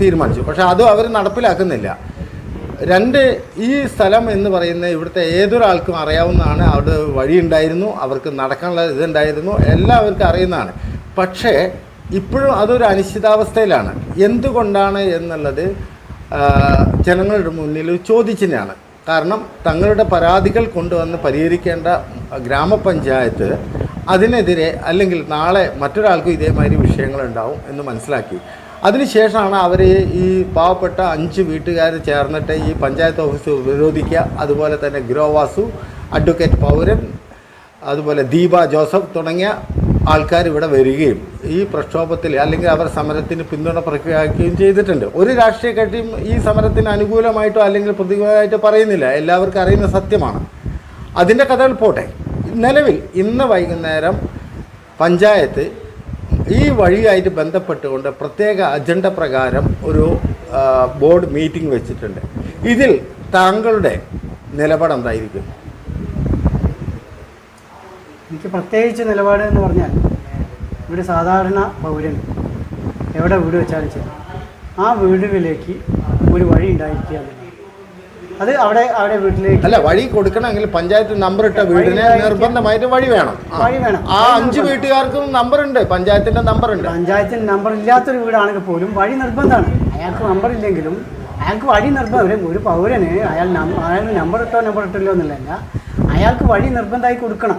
തീരുമാനിച്ചു. പക്ഷെ അതും അവർ നടപ്പിലാക്കുന്നില്ല. രണ്ട് ഈ സ്ഥലം എന്ന് പറയുന്ന ഇവിടുത്തെ ഏതൊരാൾക്കും അറിയാവുന്നതാണ്. അവിടെ വഴിയുണ്ടായിരുന്നു. അവർക്ക് നടക്കാനുള്ള ഇതുണ്ടായിരുന്നു. എല്ലാവർക്കും അറിയുന്നതാണ്. പക്ഷേ ഇപ്പോഴും അതൊരു അനിശ്ചിതാവസ്ഥയിലാണ്. എന്തുകൊണ്ടാണ് എന്നുള്ളത് ജനങ്ങളുടെ മുന്നിൽ ചോദിച്ചിനാണ് കാരണം തങ്ങളുടെ പരാതികൾ കൊണ്ടുവന്ന് പരിഹരിക്കേണ്ട ഗ്രാമപഞ്ചായത്ത് അതിനെതിരെ അല്ലെങ്കിൽ നാളെ മറ്റൊരാൾക്കും ഇതേമാതിരി വിഷയങ്ങളുണ്ടാവും എന്ന് മനസ്സിലാക്കി. അതിനുശേഷമാണ് അവർ ഈ പാവപ്പെട്ട അഞ്ച് വീട്ടുകാർ ചേർന്നിട്ട് ഈ പഞ്ചായത്ത് ഓഫീസ് ഉപരോധിക്കുക അതുപോലെ തന്നെ ഗ്രോവാസു അഡ്വക്കേറ്റ് പൗരൻ അതുപോലെ ദീപ ജോസഫ് തുടങ്ങിയ ആൾക്കാർ ഇവിടെ വരികയും ഈ പ്രക്ഷോഭത്തിൽ അല്ലെങ്കിൽ അവർ സമരത്തിന് പിന്തുണ പ്രഖ്യാപിക്കുകയും ചെയ്തിട്ടുണ്ട്. ഒരു രാഷ്ട്രീയ കക്ഷിയും ഈ സമരത്തിന് അനുകൂലമായിട്ടോ അല്ലെങ്കിൽ പ്രതികൂലമായിട്ടോ പറയുന്നില്ല. എല്ലാവർക്കും അറിയുന്ന സത്യമാണ്. അതിന്റെ കഥകൾ പോട്ടെ. നിലവിൽ ഇന്ന് വൈകുന്നേരം പഞ്ചായത്ത് ഈ വഴിയായിട്ട് ബന്ധപ്പെട്ടുകൊണ്ട് പ്രത്യേക അജണ്ട പ്രകാരം ഒരു ബോർഡ് മീറ്റിംഗ് വെച്ചിട്ടുണ്ട് ഇതിൽ താങ്കളുടെ നിലപാട് എന്തായിരിക്കും എനിക്ക് പ്രത്യേകിച്ച് നിലപാട് എന്ന് പറഞ്ഞാൽ ഒരു സാധാരണ പൗരൻ എവിടെ വീട് വെച്ചാലും ശരി ആ വീടുകളിലേക്ക് ഒരു വഴി ഉണ്ടായിരിക്കുക എന്നുള്ളതാണ്. അത് അവിടെ അവിടെ വീട്ടിലേക്ക്. അല്ല വഴി കൊടുക്കണമെങ്കിൽ പഞ്ചായത്ത് നമ്പർ ഇട്ട വീടിന് നിർബന്ധമായിട്ട് വഴി വേണം. വഴി വേണം. ആ അഞ്ച് വീട്ടുകാർക്കും നമ്പർ ഉണ്ട് പഞ്ചായത്തിന്റെ നമ്പർ ഉണ്ട്. പഞ്ചായത്തിന് നമ്പർ ഇല്ലാത്തൊരു വീടാണെങ്കിൽ പോലും വഴി നിർബന്ധമാണ്. അയാൾക്ക് നമ്പർ ഇല്ലെങ്കിലും അയാൾക്ക് വഴി നിർബന്ധം. ഒരു- പൗരന് അയാൾ അയാൾ നമ്പർ ഇട്ടോ നമ്പർ ഇട്ടില്ലോ എന്നുള്ളതല്ല അയാൾക്ക് വഴി നിർബന്ധമായി കൊടുക്കണം.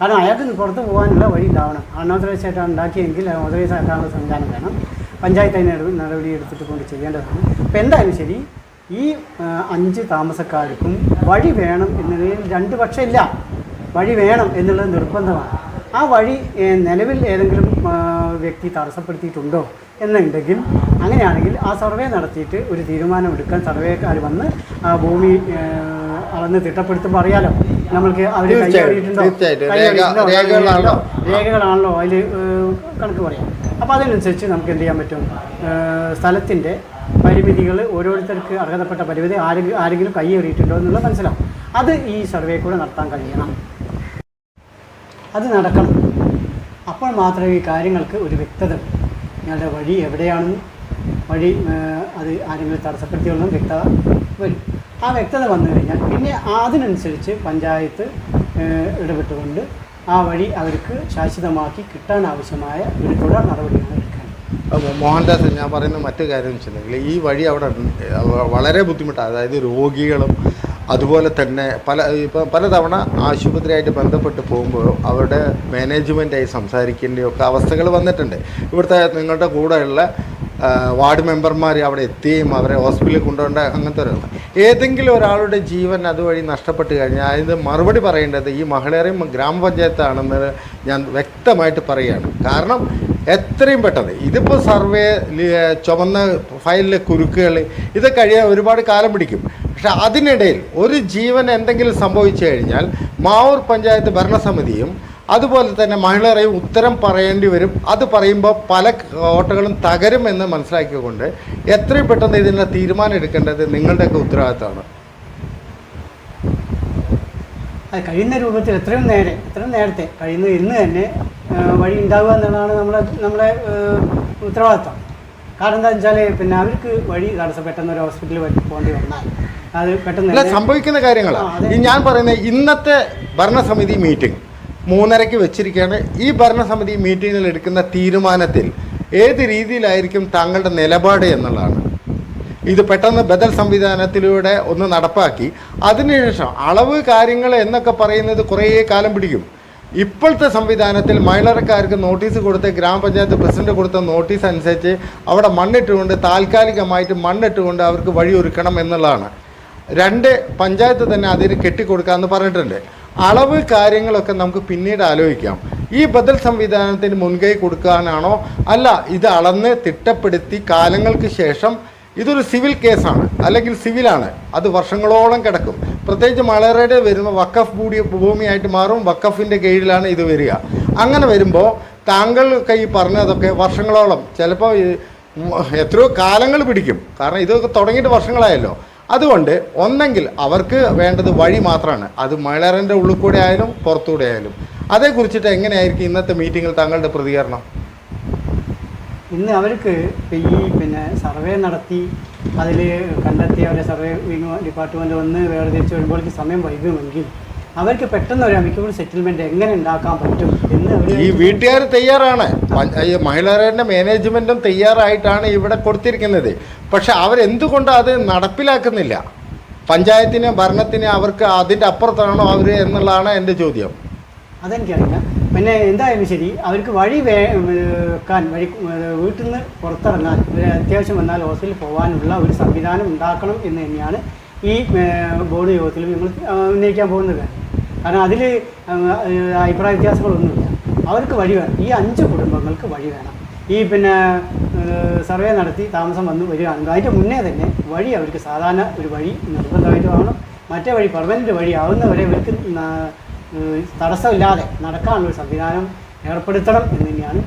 കാരണം അയാൾക്ക് പുറത്ത് പോകാനുള്ള വഴി ഉണ്ടാവണം അൺഓതറൈസ് ആയിട്ടാണ് ഉണ്ടാക്കിയെങ്കിൽ ഓതറൈസ് ആക്കാനുള്ള സംവിധാനം വേണം. പഞ്ചായത്ത് അതിന് നടപടി എടുത്തിട്ട് കൊണ്ട് ചെയ്യേണ്ടതാണ്. അപ്പോൾ എന്തായാലും ശരി ഈ അഞ്ച് താമസക്കാർക്കും വഴി വേണം എന്നതിൽ രണ്ട് പക്ഷമില്ല. വഴി വേണം എന്നുള്ളത് നിർബന്ധമാണ്. ആ വഴി നിലവിൽ ഏതെങ്കിലും വ്യക്തി തടസ്സപ്പെടുത്തിയിട്ടുണ്ടോ എന്നുണ്ടെങ്കിൽ അങ്ങനെയാണെങ്കിൽ ആ സർവേ നടത്തിയിട്ട് ഒരു തീരുമാനം എടുക്കാൻ സർവേക്കാർ വന്ന് ആ ഭൂമി അളന്ന് തിട്ടപ്പെടുത്തുമ്പോൾ അറിയാലോ. നമ്മൾക്ക് അവർ രേഖകളാണല്ലോ. രേഖകളാണല്ലോ അതിൽ കണക്ക് പറയാം. അപ്പോൾ അതിനനുസരിച്ച് നമുക്ക് എന്ത് ചെയ്യാൻ പറ്റും? സ്ഥലത്തിന്റെ പരിമിതികൾ ഓരോരുത്തർക്ക് അർഹതപ്പെട്ട പരിമിതി ആരെങ്കിലും ആരെങ്കിലും കൈയേറിയിട്ടുണ്ടോ എന്നുള്ളത് മനസ്സിലാവും. അത് ഈ സർവേ കൂടെ നടത്താൻ കഴിയണം. അത് നടക്കണം. അപ്പോൾ മാത്രമേ ഈ കാര്യങ്ങൾക്ക് ഒരു വ്യക്തത ഞങ്ങളുടെ വഴി എവിടെയാണെന്ന് വഴി അത് ആരെങ്കിലും തടസ്സപ്പെടുത്തിയുള്ള വ്യക്തത വരും. ആ വ്യക്തത വന്നു കഴിഞ്ഞാൽ പിന്നെ അതിനനുസരിച്ച് പഞ്ചായത്ത് ഇടപെട്ടുകൊണ്ട് ആ വഴി അവർക്ക് ശാശ്വതമാക്കി കിട്ടാൻ ആവശ്യമായ ഒരു തുടർ നടപടിയാണ് മോഹൻദാസ് ഞാൻ പറയുന്ന മറ്റു കാര്യം വെച്ചിട്ടുണ്ടെങ്കിൽ ഈ വഴി അവിടെ വളരെ ബുദ്ധിമുട്ടാണ്. അതായത് രോഗികളും അതുപോലെ തന്നെ പല ഇപ്പം പലതവണ ആശുപത്രിയായിട്ട് ബന്ധപ്പെട്ട് പോകുമ്പോൾ അവരുടെ മാനേജ്മെന്റായി സംസാരിക്കേണ്ടയൊക്കെ അവസ്ഥകൾ വന്നിട്ടുണ്ട്. ഇവിടുത്തെ നിങ്ങളുടെ കൂടെയുള്ള വാർഡ് മെമ്പർമാർ അവിടെ എത്തുകയും അവരെ ഹോസ്പിറ്റലിൽ കൊണ്ടുപോകേണ്ട അങ്ങനത്തെ ഒരു ഏതെങ്കിലും ഒരാളുടെ ജീവൻ അതുവഴി നഷ്ടപ്പെട്ട് കഴിഞ്ഞാൽ അതിന് മറുപടി പറയേണ്ടത് ഈ മഹിളേറെയും ഗ്രാമപഞ്ചായത്താണെന്ന് ഞാൻ വ്യക്തമായിട്ട് പറയുകയാണ്. കാരണം എത്രയും പെട്ടെന്ന്. ഇതിപ്പോൾ സർവേ ചുമന്ന ഫയലിലെ കുരുക്കുകൾ ഇത് കഴിയാൻ ഒരുപാട് കാലം പിടിക്കും. പക്ഷെ അതിനിടയിൽ ഒരു ജീവൻ എന്തെങ്കിലും സംഭവിച്ചു കഴിഞ്ഞാൽ മാവൂർ പഞ്ചായത്ത് ഭരണസമിതിയും അതുപോലെ തന്നെ മഹിളറേയും ഉത്തരം പറയേണ്ടി വരും. അത് പറയുമ്പോൾ പല കോട്ടകളും തകരുമെന്ന് മനസ്സിലാക്കിക്കൊണ്ട് എത്രയും പെട്ടെന്ന് ഇതിന്റെ തീരുമാനം എടുക്കേണ്ടത് നിങ്ങളുടെയൊക്കെ ഉത്തരവാദിത്തമാണ്. കഴിയുന്ന രൂപത്തിൽ എത്രയും നേരെ എത്രയും നേരത്തെ കഴിയുന്ന ഇന്ന് തന്നെ വഴി ഉണ്ടാവുക എന്നുള്ളതാണ് നമ്മുടെ നമ്മുടെ ഉത്തരവാദിത്തം ഉത്തരവാദിത്വം. കാരണം എന്താ വെച്ചാൽ പിന്നെ അവർക്ക് വഴി തടസ്സം പെട്ടെന്ന് ഒരു ഹോസ്പിറ്റലിൽ പോകേണ്ടി വന്നാൽ. അത് പെട്ടെന്ന് സംഭവിക്കുന്ന കാര്യങ്ങളാണ് ഈ ഞാൻ പറയുന്നത് ഇന്നത്തെ ഭരണസമിതി മീറ്റിംഗ് മൂന്നരയ്ക്ക് വെച്ചിരിക്കുകയാണ്. ഈ ഭരണസമിതി മീറ്റിങ്ങിൽ എടുക്കുന്ന തീരുമാനത്തിൽ ഏത് രീതിയിലായിരിക്കും താങ്കളുടെ നിലപാട് എന്നുള്ളതാണ്. ഇത് പെട്ടെന്ന് ബദൽ സംവിധാനത്തിലൂടെ ഒന്ന് നടപ്പാക്കി. അതിനുശേഷം അളവ് കാര്യങ്ങൾ എന്നൊക്കെ പറയുന്നത് കുറേ കാലം പിടിക്കും. ഇപ്പോഴത്തെ സംവിധാനത്തിൽ മഹിളക്കാർക്ക് നോട്ടീസ് കൊടുത്ത് ഗ്രാമപഞ്ചായത്ത് പ്രസിഡന്റ് കൊടുത്ത നോട്ടീസ് അനുസരിച്ച് അവിടെ മണ്ണിട്ടുകൊണ്ട് താൽക്കാലികമായിട്ട് മണ്ണിട്ടുകൊണ്ട് അവർക്ക് വഴി ഒരുക്കണം എന്നുള്ളതാണ്. രണ്ട് പഞ്ചായത്ത് തന്നെ അതിന് കെട്ടിക്കൊടുക്കാമെന്ന് പറഞ്ഞിട്ടുണ്ട്. അളവ് കാര്യങ്ങളൊക്കെ നമുക്ക് പിന്നീട് ആലോചിക്കാം. ഈ ബദൽ സംവിധാനത്തിന് മുൻകൈ കൊടുക്കാനാണോ? അല്ല ഇത് അളന്ന് തിട്ടപ്പെടുത്തി കാലങ്ങൾക്ക് ശേഷം ഇതൊരു സിവിൽ കേസാണ്. അല്ലെങ്കിൽ സിവിലാണ്. അത് വർഷങ്ങളോളം കിടക്കും. പ്രത്യേകിച്ച് മലയറയുടെ വരുന്ന വക്കഫ് ഭൂമി ഭൂമിയായിട്ട് മാറും. വക്കഫിന്റെ കീഴിലാണ് ഇത് വരിക. അങ്ങനെ വരുമ്പോൾ താങ്കൾക്ക് ഈ പറഞ്ഞതൊക്കെ വർഷങ്ങളോളം. ചിലപ്പോൾ എത്രയോ കാലങ്ങൾ പിടിക്കും. കാരണം ഇതൊക്കെ തുടങ്ങിയിട്ട് വർഷങ്ങളായല്ലോ. അതുകൊണ്ട് ഒന്നെങ്കിൽ അവർക്ക് വേണ്ടത് വഴി മാത്രമാണ് അത് മലയറിന്റെ ഉള്ളിൽ കൂടെ ആയാലും പുറത്തുകൂടെ ആയാലും. അതേക്കുറിച്ചിട്ട് എങ്ങനെയായിരിക്കും ഇന്നത്തെ മീറ്റിങ്ങിൽ താങ്കളുടെ പ്രതികരണം? ഇന്ന് അവർക്ക് ഈ പിന്നെ സർവേ നടത്തി അതിൽ കണ്ടെത്തി അവരെ സർവേ ഡിപ്പാർട്ട്മെന്റ് വന്ന് വേർതിരിച്ച് വരുമ്പോഴേക്ക് സമയം വൈകുമെങ്കിൽ അവർക്ക് പെട്ടെന്ന് ഒരു അമിക്കബിൾ സെറ്റിൽമെന്റ് എങ്ങനെ ഉണ്ടാക്കാൻ പറ്റും എന്ന് ഈ വീട്ടുകാർ തയ്യാറാണ്. മഹിളാരുടെ മാനേജ്മെന്റും തയ്യാറായിട്ടാണ് ഇവിടെ കൊടുത്തിരിക്കുന്നത്. പക്ഷെ അവരെന്തുകൊണ്ട് അത് നടപ്പിലാക്കുന്നില്ല? പഞ്ചായത്തിന് ഭരണത്തിന് അവർക്ക് അതിന്റെ അപ്പുറത്താണോ അവർ എന്നുള്ളതാണ് എന്റെ ചോദ്യം. അതെനിക്കറിയില്ല. പിന്നെ എന്തായാലും ശരി അവർക്ക് വഴി വേ വെക്കാൻ വഴി വീട്ടിൽ നിന്ന് പുറത്തിറങ്ങാൻ ഒരു അത്യാവശ്യം വന്നാൽ ഹോസ്പിറ്റലിൽ പോകാനുള്ള ഒരു സംവിധാനം ഉണ്ടാക്കണം എന്ന് തന്നെയാണ് ഈ ബോർഡ് യോഗത്തിൽ ഞങ്ങൾ ഉന്നയിക്കാൻ പോകുന്നത്. കാരണം അതിൽ അഭിപ്രായ വ്യത്യാസങ്ങളൊന്നുമില്ല. അവർക്ക് വഴി വേണം. ഈ അഞ്ച് കുടുംബങ്ങൾക്ക് വഴി വേണം. ഈ പിന്നെ സർവേ നടത്തി താമസം വന്ന് വരികയാണെങ്കിൽ അതിന്റെ മുന്നേ തന്നെ വഴി അവർക്ക് സാധാരണ ഒരു വഴി നിർബന്ധമായിട്ട് വേണം. മറ്റേ വഴി പെർമനന്റ് വഴി ആവുന്നവരെ ഏഹ് തടസ്സമില്ലാതെ നടക്കാനുള്ള സംവിധാനം ഏർപ്പെടുത്തണം എന്ന് തന്നെയാണ്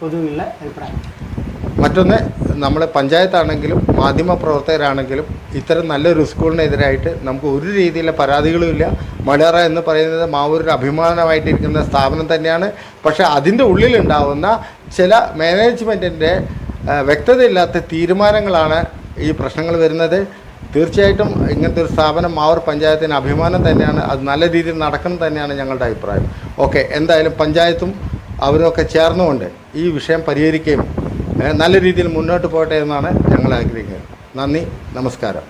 പൊതുവെയുള്ള അഭിപ്രായം. മറ്റൊന്ന് നമ്മൾ പഞ്ചായത്താണെങ്കിലും മാധ്യമ പ്രവർത്തകരാണെങ്കിലും ഇത്തരം നല്ലൊരു സ്കൂളിനെതിരായിട്ട് നമുക്ക് ഒരു രീതിയിലെ പരാതികളുമില്ല മലയറ എന്ന് പറയുന്നത് മാവൂരിന് അഭിമാനമായിട്ടിരിക്കുന്ന സ്ഥാപനം തന്നെയാണ്. പക്ഷേ അതിന്റെ ഉള്ളിലുണ്ടാവുന്ന ചില മാനേജ്മെന്റിന്റെ വ്യക്തതയില്ലാത്ത തീരുമാനങ്ങളാണ് ഈ പ്രശ്നങ്ങൾ വരുന്നത്. തീർച്ചയായിട്ടും ഇങ്ങനത്തെ ഒരു സ്ഥാപനം മാവൂർ പഞ്ചായത്തിന് അഭിമാനം തന്നെയാണ്. അത് നല്ല രീതിയിൽ നടക്കണം തന്നെയാണ് ഞങ്ങളുടെ അഭിപ്രായം. ഓക്കെ എന്തായാലും പഞ്ചായത്തും അവരൊക്കെ ചേർന്നുകൊണ്ട് ഈ വിഷയം പരിഹരിക്കുകയും നല്ല രീതിയിൽ മുന്നോട്ട് പോകട്ടെ എന്നാണ് ഞങ്ങൾ ആഗ്രഹിക്കുന്നത്. നന്ദി നമസ്കാരം.